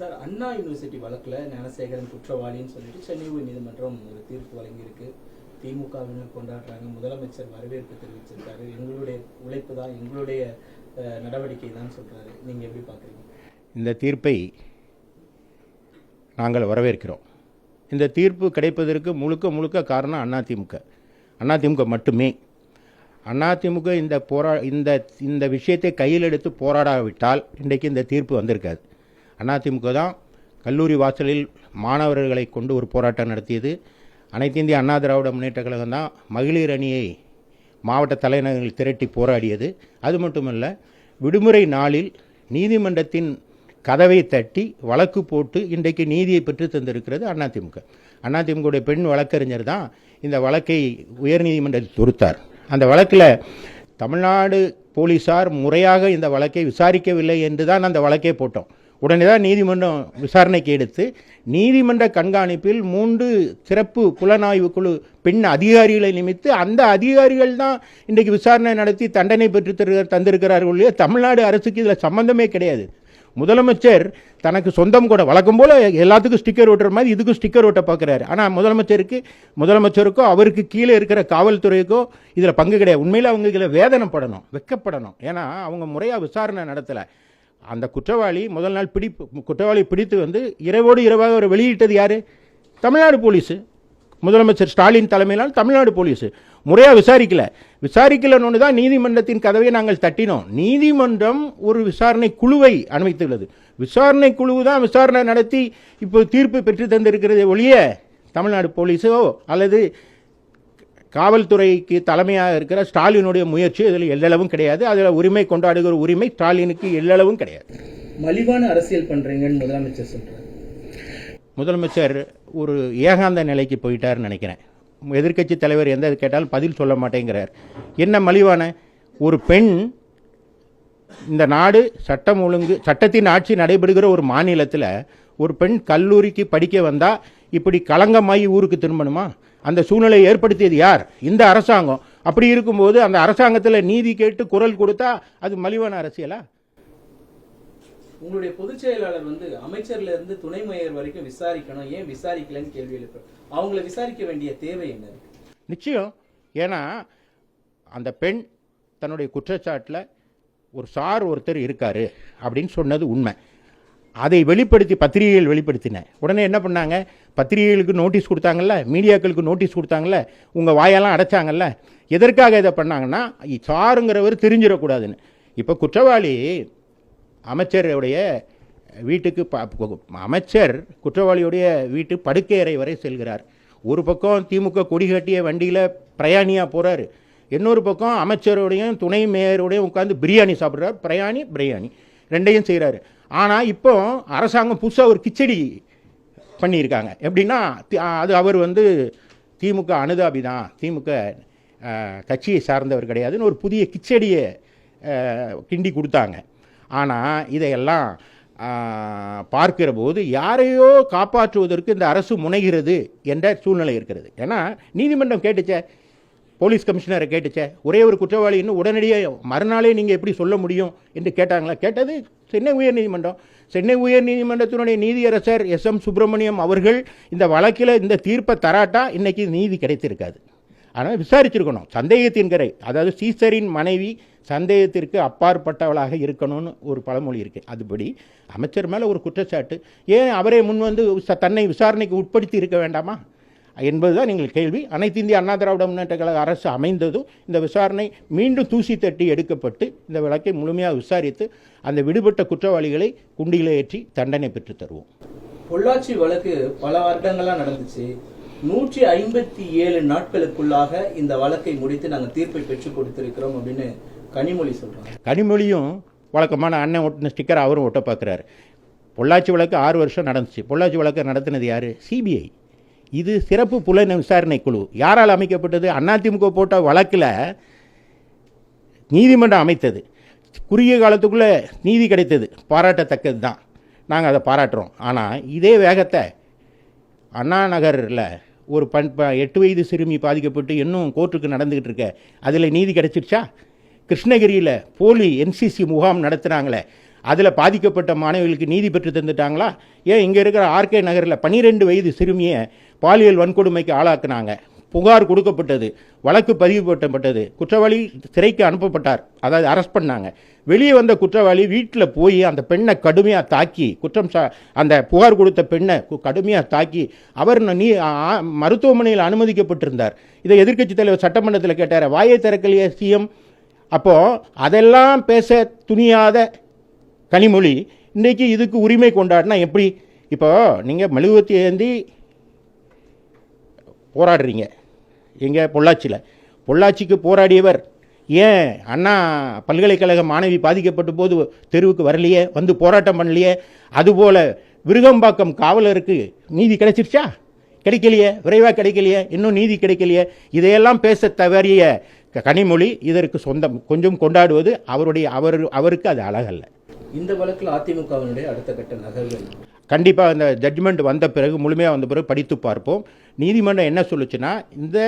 Sir அண்ணா university வழக்கில் ஞானசேகரன் குற்றவாளின்னு சொல்லிட்டு சென்னை உயர்நீதிமன்றம் ஒரு தீர்ப்பு வழங்கியிருக்கு. திமுகவினர் கொண்டாடுறாங்க. முதலமைச்சர் வரவேற்பு தெரிவிச்சிருக்காரு. எங்களுடைய உழைப்பு தான் எங்களுடைய நடவடிக்கை தான் சொல்கிறாரு நீங்கள் எப்படி பார்க்குறீங்க இந்த தீர்ப்பை நாங்கள் வரவேற்கிறோம். இந்த தீர்ப்பு கிடைப்பதற்கு முழுக்க முழுக்க காரணம் அதிமுக அதிமுக மட்டுமே. அதிமுக இந்த போரா இந்த இந்த விஷயத்தை கையில் எடுத்து போராடாவிட்டால் இன்றைக்கு இந்த தீர்ப்பு வந்திருக்காது. அதிமுக தான் கல்லூரி வாசலில் மாணவர்களை கொண்டு ஒரு போராட்டம் நடத்தியது. அனைத்து இந்திய அண்ணா திராவிட முன்னேற்ற கழகம் தான் மகளிர் அணியை மாவட்ட தலைநகரில் திரட்டி போராடியது. அது மட்டுமல்ல விடுமுறை நாளில் நீதிமன்றத்தின் கதவை தட்டி வழக்கு போட்டு இன்றைக்கு நீதியை பெற்று தந்திருக்கிறது அதிமுக அதிமுகவுடைய பெண் வழக்கறிஞர் தான் இந்த வழக்கை உயர்நீதிமன்றத்தில் தொடுத்தார். அந்த வழக்கில் தமிழ்நாடு போலீசார் முறையாக இந்த வழக்கை விசாரிக்கவில்லை என்று தான் அந்த வழக்கே போட்டோம். உடனே தான் நீதிமன்றம் விசாரணைக்கு எடுத்து நீதிமன்ற கண்காணிப்பில் மூன்று சிறப்பு புலனாய்வு குழு பெண் அதிகாரிகளை நியமித்து அந்த அதிகாரிகள் தான் இன்றைக்கு விசாரணை நடத்தி தண்டனை பெற்று தரு தந்திருக்கிறார்கள் இல்லையா தமிழ்நாடு அரசுக்கு இதில் சம்பந்தமே கிடையாது. முதலமைச்சர் தனக்கு சொந்தம் கூட வழக்கம் போல் எல்லாத்துக்கும் ஸ்டிக்கர் ஓட்டுற மாதிரி இதுக்கும் ஸ்டிக்கர் ஓட்ட பார்க்குறாரு. ஆனால் முதலமைச்சருக்கு முதலமைச்சருக்கோ அவருக்கு கீழே இருக்கிற காவல்துறைக்கோ இதில் பங்கு கிடையாது. உண்மையில் அவங்க இதில் வேதனைப்படணும் வெக்கப்படணும். ஏன்னா அவங்க முறையாக விசாரணை நடத்தலை. அந்த குற்றவாளி முதல் நாள் பிடிப்பு குற்றவாளி பிடித்து வந்து இரவோடு இரவாக அவர் வெளியிட்டது யார்? தமிழ்நாடு போலீஸு. முதலமைச்சர் ஸ்டாலின் தலைமையிலால் தமிழ்நாடு போலீஸு. முறையாக விசாரிக்கல. விசாரிக்கலன்னு தான் நீதிமன்றத்தின் கதவை நாங்கள் தட்டினோம். நீதிமன்றம் ஒரு விசாரணை குழுவை அனுமதித்துள்ளது. விசாரணை குழு தான் விசாரணை நடத்தி இப்போ தீர்ப்பு பெற்று தந்திருக்கிறதே ஒழிய தமிழ்நாடு போலீஸோ அல்லது காவல்துறைக்கு தலைமையாக இருக்கிற ஸ்டாலினுடைய முயற்சி இதில் எல்லளவும் கிடையாது. அதில் உரிமை கொண்டாடுகிற உரிமை ஸ்டாலினுக்கு எல்லளவும் கிடையாது. மலிவான அரசியல் பண்றீங்கன்னு முதலமைச்சர் சொல்றாரு. முதலமைச்சர் ஒரு ஏகாந்த நிலைக்கு போயிட்டார்னு நினைக்கிறேன். எதிர்க்கட்சி தலைவர் எந்த கேட்டாலும் பதில் சொல்ல மாட்டேங்கிறார். என்ன மலிவான? ஒரு பெண் இந்த நாடு சட்டம் ஒழுங்கு சட்டத்தின் ஆட்சி நடைபெறுகிற ஒரு மாநிலத்தில் ஒரு பெண் கல்லூரிக்கு படிக்க வந்தால் இப்படி களங்கமாகி ஊருக்கு திரும்பணுமா? அந்த சூழ்நிலையை ஏற்படுத்தியது யார்? இந்த அரசாங்கம். அப்படி இருக்கும்போது அந்த அரசாங்கத்தில் நீதி கேட்டு குரல் கொடுத்தா அது மலிவான அரசியலா? உங்களுடைய பொதுச் செயலாளர் வந்து அமைச்சர்ல இருந்து துணை மேயர் வரைக்கும் விசாரிக்கணும். ஏன் விசாரிக்கலன்னு கேள்வி எழுப்பு அவங்கள விசாரிக்க வேண்டிய தேவை என்ன இருக்கு? நிச்சயம். ஏன்னா அந்த பெண் தன்னுடைய குற்றச்சாட்டில் ஒரு சார் ஒருத்தர் இருக்காரு அப்படின்னு சொன்னது உண்மை. அதை வெளிப்படுத்தி பத்திரிகைகள் வெளிப்படுத்தின. உடனே என்ன பண்ணாங்க? பத்திரிகைகளுக்கு நோட்டீஸ் கொடுத்தாங்கல்ல? மீடியாக்களுக்கு நோட்டீஸ் கொடுத்தாங்கல்ல? உங்கள் வாயெல்லாம் அடைச்சாங்கல்ல? எதற்காக இதை பண்ணாங்கன்னா சாருங்கிறவர் தெரிஞ்சிடக்கூடாதுன்னு. இப்போ குற்றவாளி அமைச்சருடைய வீட்டுக்கு ப- அமைச்சர் குற்றவாளியுடைய வீட்டு படுக்கை அறை வரை செல்கிறார். ஒரு பக்கம் திமுக கொடி கட்டிய வண்டியில் பிரயாணியாக போகிறாரு இன்னொரு பக்கம் அமைச்சரோடையும் துணை மேயரோடையும் உட்காந்து பிரியாணி சாப்பிட்றார். பிரயாணி பிரியாணி. ரெண்டையும் செய்கிறாரு ஆனால் இப்போ அரசாங்கம் புதுசாக ஒரு கிச்சடி பண்ணியிருக்காங்க. எப்படின்னா அது அவர் வந்து திமுக அனுதாபி தான். திமுக கட்சியை சார்ந்தவர் கிடையாதுன்னு ஒரு புதிய கிச்சடியை கிண்டி கொடுத்தாங்க. ஆனால் இதையெல்லாம் பார்க்கிற போது யாரையோ காப்பாற்றுவதற்கு இந்த அரசு முனைகிறது என்ற சூழ்நிலை இருக்கிறது. ஏன்னா நீதிமன்றம் கேட்டுச்சே போலீஸ் கமிஷனரை கேட்டுச்சே ஒரே ஒரு குற்றவாளின்னு உடனடியாக மறுநாளே நீங்கள் எப்படி சொல்ல முடியும் என்று கேட்டாங்களா? கேட்டது சென்னை உயர்நீதிமன்றம் சென்னை உயர்நீதிமன்றத்தினுடைய நீதியரசர் எஸ் எம் சுப்பிரமணியம் அவர்கள் இந்த வழக்கில் இந்த தீர்ப்பை தராட்டா இன்றைக்கி நீதி கிடைத்திருக்காது. ஆனால் விசாரிச்சிருக்கணும். சந்தேகத்தின் கரை அதாவது சீசரின் மனைவி சந்தேகத்திற்கு அப்பாற்பட்டவளாக இருக்கணும்னு ஒரு பழமொழி இருக்குது அதுபடி அமைச்சர் மேலே ஒரு குற்றச்சாட்டு. ஏன் அவரே முன் வந்து தன்னை விசாரணைக்கு உட்படுத்தி இருக்க வேண்டாமா? என்பதுதான் நீங்கள் கேள்வி. அனைத்து இந்திய அண்ணா திராவிட முன்னேற்ற கழக அரசு அமைந்ததும் இந்த விசாரணை மீண்டும் தூசி தட்டி எடுக்கப்பட்டு இந்த வழக்கை முழுமையாக விசாரித்து அந்த விடுபட்ட குற்றவாளிகளை குண்டியில் ஏற்றி தண்டனை பெற்றுத் தருவோம். பொள்ளாச்சி வழக்கு பல வருடங்களா நடந்துச்சு. நூற்றி ஐம்பத்தி ஏழு நாட்களுக்குள்ளாக இந்த வழக்கை முடித்து நாங்கள் தீர்ப்பை பெற்றுக் கொடுத்திருக்கிறோம் அப்படின்னு கனிமொழி சொல்றாங்க. கனிமொழியும் வழக்கமான அண்ணன் ஒட்டின ஸ்டிக்கர் அவரும் ஒட்ட பார்க்குறாரு பொள்ளாச்சி வழக்கு ஆறு வருஷம் நடந்துச்சு. பொள்ளாச்சி வழக்கு நடத்தினது யார்? சிபிஐ. இது சிறப்பு புலன் விசாரணை குழு. யாரால் அமைக்கப்பட்டது? அதிமுக போட்ட வழக்கில் நீதிமன்றம் அமைத்தது. குறுகிய காலத்துக்குள்ளே நீதி கிடைத்தது. பாராட்டத்தக்கது தான் நாங்கள் அதை பாராட்டுறோம். ஆனால் இதே வேகத்தை அண்ணா நகரில் ஒரு பண் ப- எட்டு வயது சிறுமி பாதிக்கப்பட்டு இன்னும் கோர்ட்டுக்கு நடந்துக்கிட்டு இருக்க. அதில் நீதி கிடைச்சிருச்சா? கிருஷ்ணகிரியில் போலி என்சிசி முகாம் நடத்துகிறாங்களே அதில் பாதிக்கப்பட்ட மாணவிகளுக்கு நீதி பெற்று தந்துட்டாங்களா? ஏன் இங்கே இருக்கிற ஆர்கே நகரில் பன்னிரெண்டு வயது சிறுமியை பாலியல் வன்கொடுமைக்கு ஆளாக்குனாங்க. புகார் கொடுக்கப்பட்டது வழக்கு பதிவுபட்டப்பட்டது குற்றவாளி சிறைக்கு அனுப்பப்பட்டார். அதாவது அரெஸ்ட் பண்ணாங்க. வெளியே வந்த குற்றவாளி வீட்டில் போய் அந்த பெண்ணை கடுமையாக தாக்கி குற்றம் சா அந்த புகார் கொடுத்த பெண்ணை கடுமையாக தாக்கி அவர் நீ மருத்துவமனையில் அனுமதிக்கப்பட்டிருந்தார். இதை எதிர்க்கட்சி தலைவர் சட்டமன்றத்தில் கேட்டார். வாயை திறக்கலையே சிஎம்? அப்போது அதெல்லாம் பேச துணியாத கனிமொழி இன்றைக்கி இதுக்கு உரிமை கொண்டாடினா எப்படி? இப்போ நீங்கள் மெழுகுவத்தி ஏந்தி போராடுறீங்க. எங்கே பொள்ளாச்சியில். பொள்ளாச்சிக்கு போராடியவர் ஏன் அண்ணா பல்கலைக்கழக மாணவி பாதிக்கப்பட்ட போது தெருவுக்கு வரலையே வந்து போராட்டம் பண்ணலையே? அதுபோல் விருகம்பாக்கம் காவலருக்கு நீதி கிடைச்சிருச்சா? கிடைக்கலையே விரைவாக கிடைக்கலையே இன்னும் நீதி கிடைக்கலையே? இதையெல்லாம் பேச தவறிய க- கனிமொழி இதற்கு சொந்தம் கொஞ்சம் கொண்டாடுவது அவருடைய அவர் அவருக்கு அது அழகல்ல. இந்த வழக்கில் அதிமுகவினுடைய அடுத்த கட்ட நகர்வு கண்டிப்பாக அந்த ஜட்ஜ்மெண்ட் வந்த பிறகு முழுமையாக வந்த பிறகு படித்து பார்ப்போம். நீதிமன்றம் என்ன சொல்லுச்சுன்னா இந்த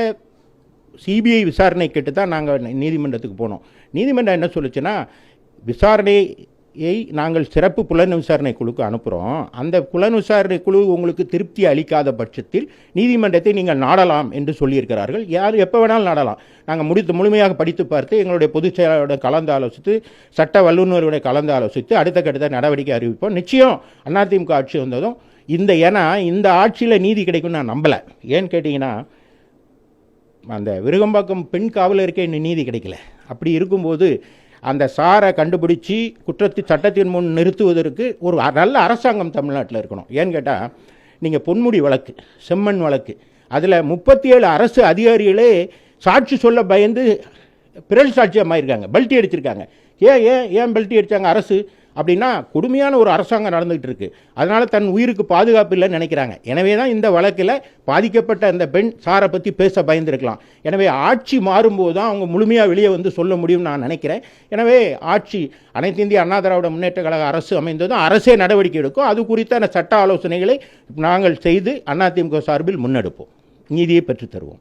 சிபிஐ விசாரணை கேட்டு தான் நாங்கள் நீதிமன்றத்துக்கு போனோம். நீதிமன்றம் என்ன சொல்லுச்சுன்னா விசாரணை விசாரணையை நாங்கள் சிறப்பு புலன் விசாரணை குழுக்கு அனுப்புகிறோம் அந்த புலன் விசாரணை குழு உங்களுக்கு திருப்தி அளிக்காத பட்சத்தில் நீதிமன்றத்தை நீங்கள் நாடலாம் என்று சொல்லியிருக்கிறார்கள். யார் எப்போ வேணாலும் நாடலாம். நாங்கள் முடித்து முழுமையாக படித்து பார்த்து எங்களுடைய பொதுச் செயலாளரோட கலந்து ஆலோசித்து சட்ட வல்லுநர்களுடைய கலந்து ஆலோசித்து அடுத்த கட்ட நடவடிக்கை அறிவிப்போம். நிச்சயம் அதிமுக ஆட்சி வந்ததும் இந்த ஏன்னா இந்த ஆட்சியில் நீதி கிடைக்கும்னு நான் நம்பலை. ஏன்னு கேட்டிங்கன்னா அந்த விருகம்பாக்கம் பெண் காவலருக்கே இன்னும் நீதி கிடைக்கல. அப்படி இருக்கும்போது அந்த சாரை கண்டுபிடிச்சி குற்றத்தை சட்டத்தின் முன் நிறுத்துவதற்கு ஒரு நல்ல அரசாங்கம் தமிழ்நாட்டில் இருக்கணும். ஏன்னு கேட்டால் நீங்கள் பொன்முடி வழக்கு செம்மண் வழக்கு அதில் முப்பத்தி ஏழு அரசு அதிகாரிகளே சாட்சி சொல்ல பயந்து பிறல் சாட்சியமாக இருக்காங்க பல்ட்டி அடிச்சிருக்காங்க. ஏன் ஏன் ஏன் பல்ட்டி அடித்தாங்க அரசு? அப்படின்னா கொடுமையான ஒரு அரசாங்கம் நடந்துகிட்டு இருக்கு. அதனால தன் உயிருக்கு பாதுகாப்பு இல்லைன்னு நினைக்கிறாங்க. எனவே தான் இந்த வழக்கில் பாதிக்கப்பட்ட அந்த பெண் சாரை பற்றி பேச பயந்துருக்கலாம். எனவே ஆட்சி மாறும்போது தான் அவங்க முழுமையாக வெளியே வந்து சொல்ல முடியும்னு நான் நினைக்கிறேன். எனவே ஆட்சி அனைத்து இந்திய அண்ணா திராவிட முன்னேற்ற கழக அரசு அமைந்ததும் அரசே நடவடிக்கை எடுக்கும். அது குறித்தான சட்ட ஆலோசனைகளை நாங்கள் செய்து அதிமுக சார்பில் முன்னெடுப்போம். நீதியை பெற்றுத்தருவோம்.